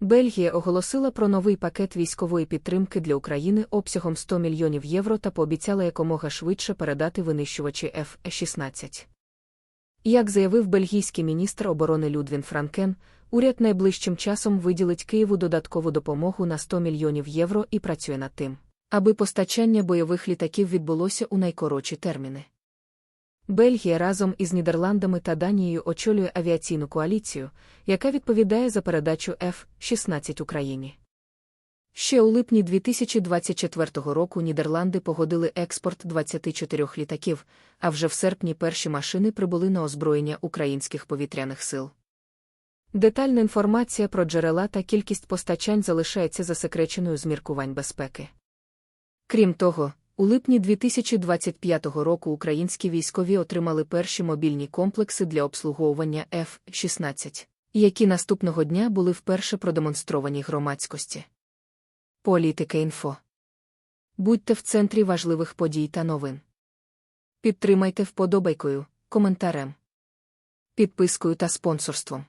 Бельгія оголосила про новий пакет військової підтримки для України обсягом 100 мільйонів євро та пообіцяла якомога швидше передати винищувачі F-16. Як заявив бельгійський міністр оборони Людвін Франкен, уряд найближчим часом виділить Києву додаткову допомогу на 100 мільйонів євро і працює над тим, аби постачання бойових літаків відбулося у найкоротші терміни. Бельгія разом із Нідерландами та Данією очолює авіаційну коаліцію, яка відповідає за передачу F-16 Україні. Ще у липні 2024 року Нідерланди погодили експорт 24 літаків, а вже в серпні перші машини прибули на озброєння українських повітряних сил. Детальна інформація про джерела та кількість постачань залишається засекреченою з міркувань безпеки. Крім того, у липні 2025 року українські військові отримали перші мобільні комплекси для обслуговування F-16, які наступного дня були вперше продемонстровані громадськості. Політика інфо. Будьте в центрі важливих подій та новин. Підтримайте вподобайкою, коментарем, підпискою та спонсорством.